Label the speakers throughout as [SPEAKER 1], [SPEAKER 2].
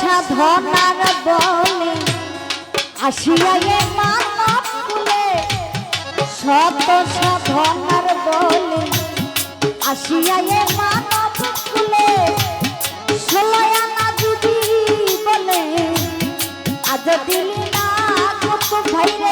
[SPEAKER 1] সাধনার বলে আসিয়া মানব কুলে। শত সাধনার বলে আসিয়া মানব কুলে। সোলায়ানা যদি বলে, আজ দিলি না কত ভাইরে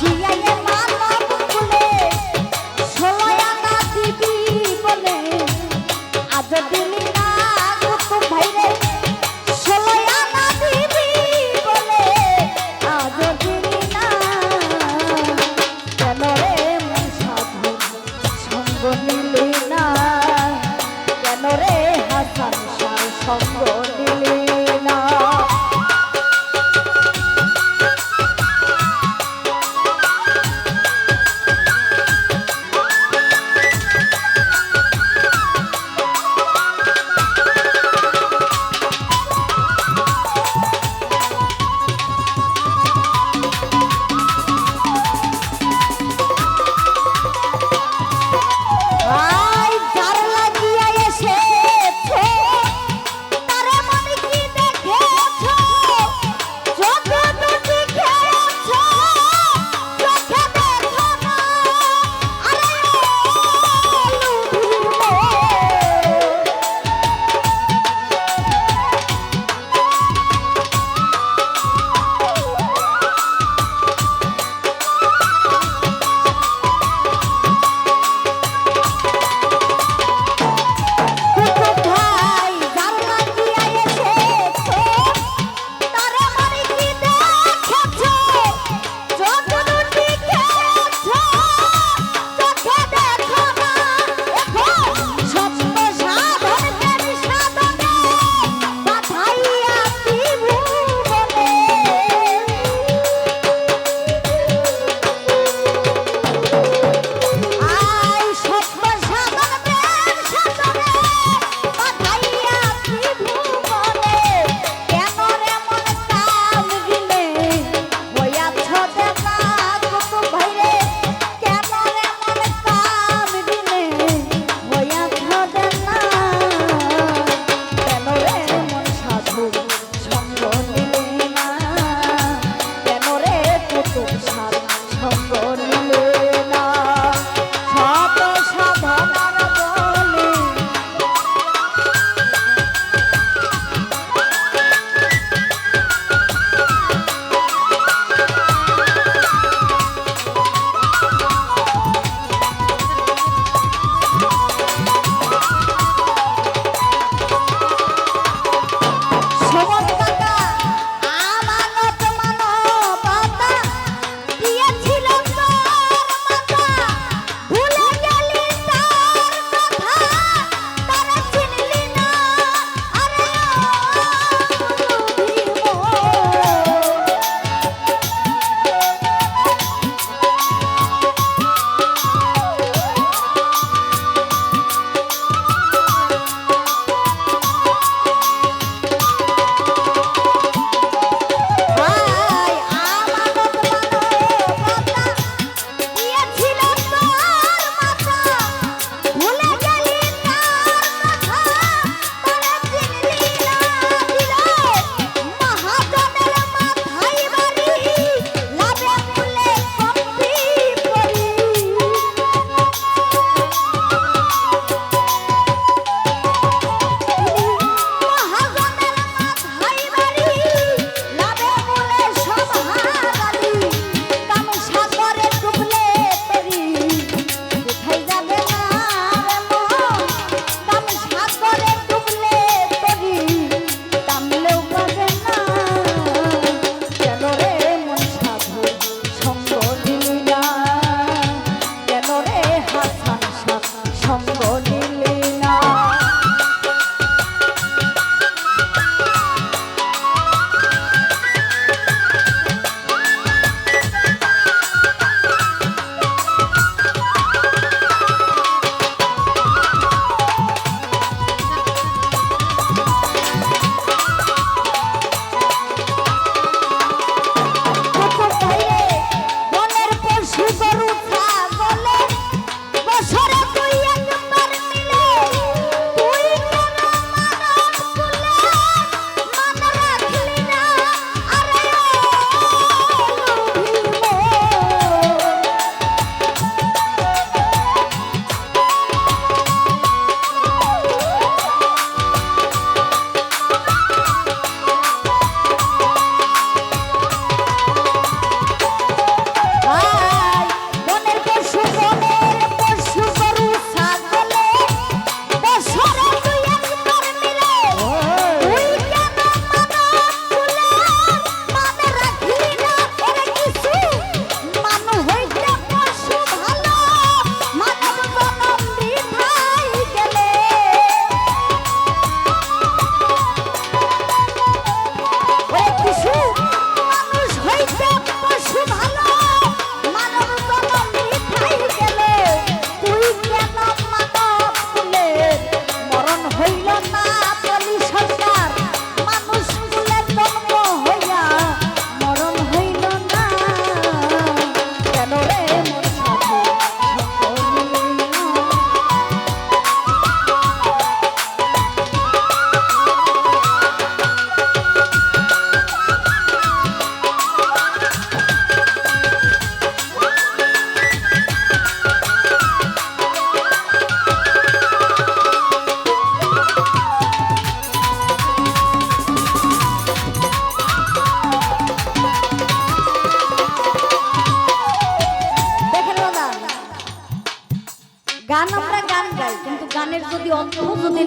[SPEAKER 1] জিয়াই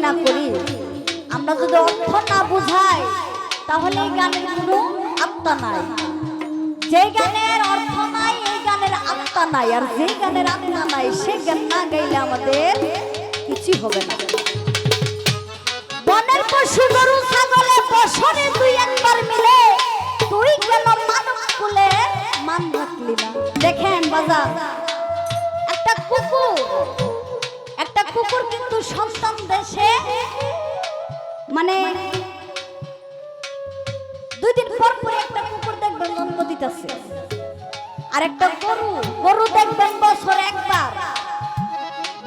[SPEAKER 1] না করি। আমরা যদি অর্থ না বুঝাই, তাহলে এই গানের কোনো আত্মা নাই। যে গানের অর্থ নাই, এই গানের আত্মা নাই। আর যে গানের আত্মা নাই সেই গান না গাইলে আমাদের কিছুই হবে না। বনের পশু গরু, ছাগলে বছরে দুই একবার মিলে, তুই কেন মানব কুলে মান রাখলি না? দেখেন বাজার, একটা কুকুর কুকুর কিন্তু সন্তান দেশে মানে দুই দিন পর পর একটা কুকুর দেখবেন জন্ম দিতেছে। আর একটা গরু গরু দেখবেন বছর একবার।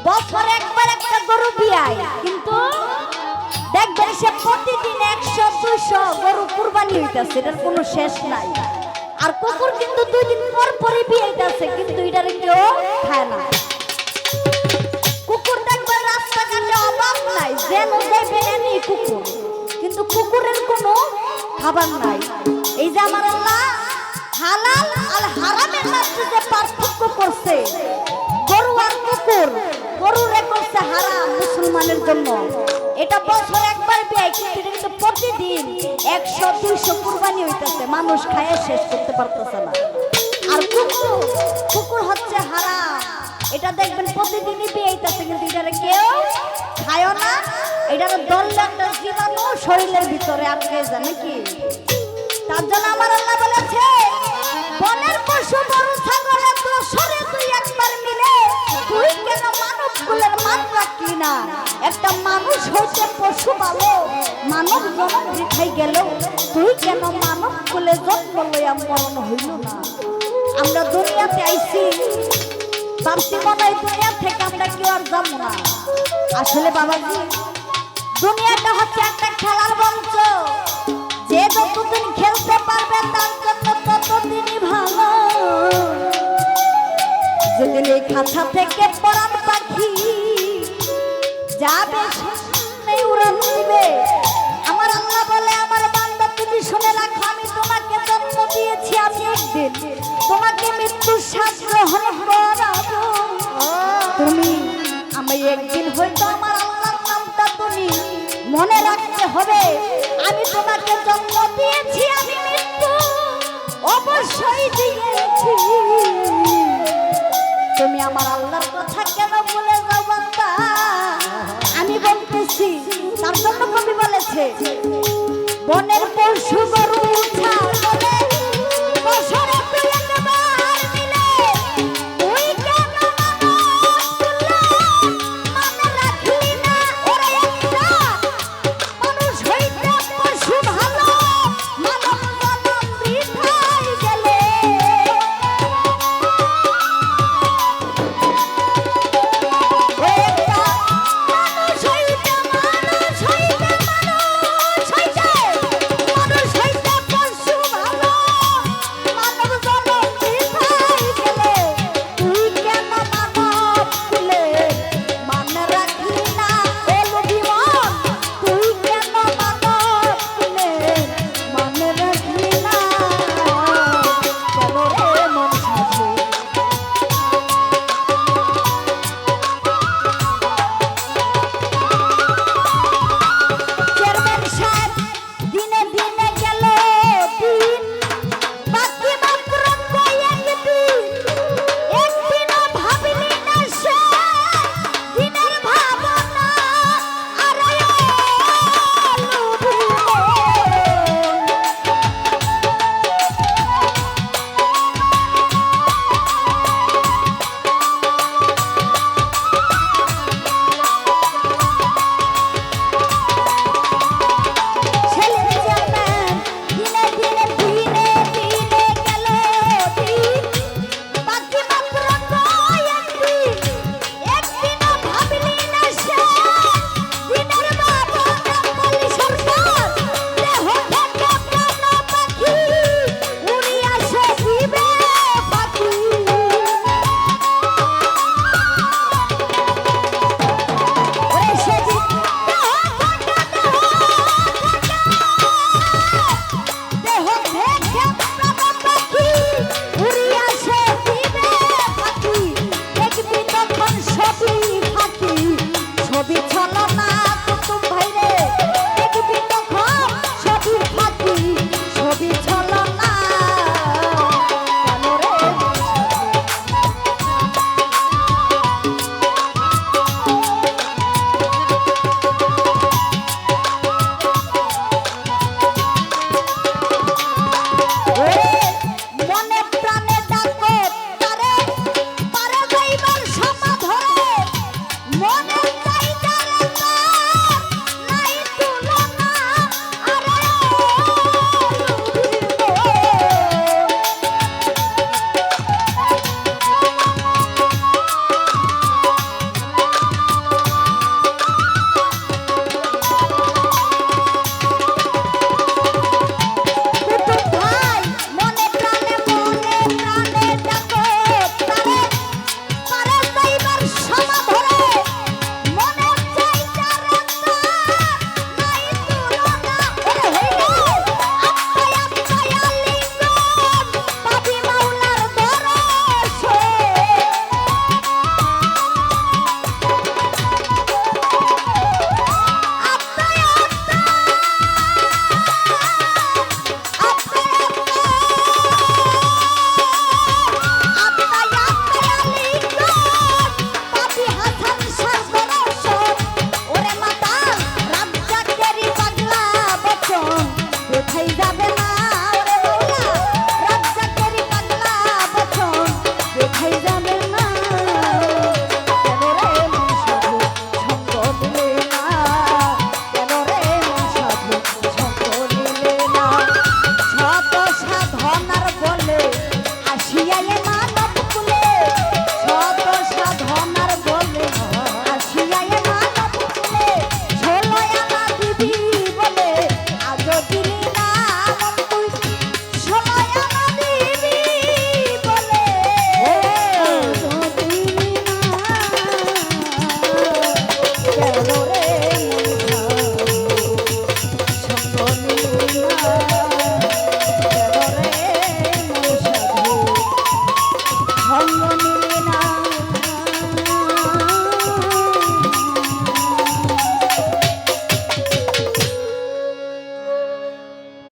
[SPEAKER 1] বছর একবার একটা গরু বিয়ায়, কিন্তু দেখবেন সে প্রতিদিন একশো, দুইশো গরু কুরবানি হইতেছে, এটার কোনো শেষ নাই। আর কুকুর কিন্তু দুই দিন পর পরে বিয়াইতাছে, কিন্তু এটার কেউ খায় না। কুকুর দেখবেন অভাব নাই, যেন এমনি কুকুর। কিন্তু কুকুরের কোনো খাবার নাই। এই যে আমার আল্লাহ হালাল আর হারামের মধ্যে যে পার্থক্য করছে, গরু আর কুকুর, গরুরে করছে হারাম মুসলমানের জন্য। এটা বছর একবার কিন্তু কিন্তু প্রতিদিন একশো, দুইশো কুরবানি হইতেছে, মানুষ খায় শেষ করতে পারতেছে না। আর কুকুর কুকুর হচ্ছে হারাম। এটা দেখবেন প্রতিদিনই পেয়েইতেছে কিন্তু এটারে কেউ খায়ও না। এটার দল একটা জীবাণু শরীরের ভিতরে আটকে যায়, নাকি? তার জন্য আমার আল্লাহ বলেছে, বনের পশু, গরু, ছাগলে দোষরে তুই একবার মিলে তুই কেন মানব কুলের মান রাখলি না? একটা মানুষ হইতে পশু ভালো মানব জন্ম বৃথাই গেল, তুই কেন মানব কুলে জন্ম লইয়া মরণ হইল না? আমরা দুনিয়াতে আইছি ভাবছি মনে দুনিয়া থেকে আমরা কেউ আর যাব না। আসলে বাবাজি, দুনিয়াটা হচ্ছে একটা খেলার মঞ্চ। যে যতদিন খেলতে পারবে তার জন্য ততদিনই ভালো। যেদিন এই খাঁচা থেকে পরাণ পাখি একদিন হয়তো আমার আল্লাহর নামটা তুমি মনে রাখতে হবে। আমি তোমাকে জন্ম দিয়েছি, আমি মৃত্যু অবশ্যই দিয়েছি। তুমি আমার আল্লাহর কথা কেন বলে যাও আমি বলতেছি, তার জন্য কবি বলেছে, বনের পশু গরু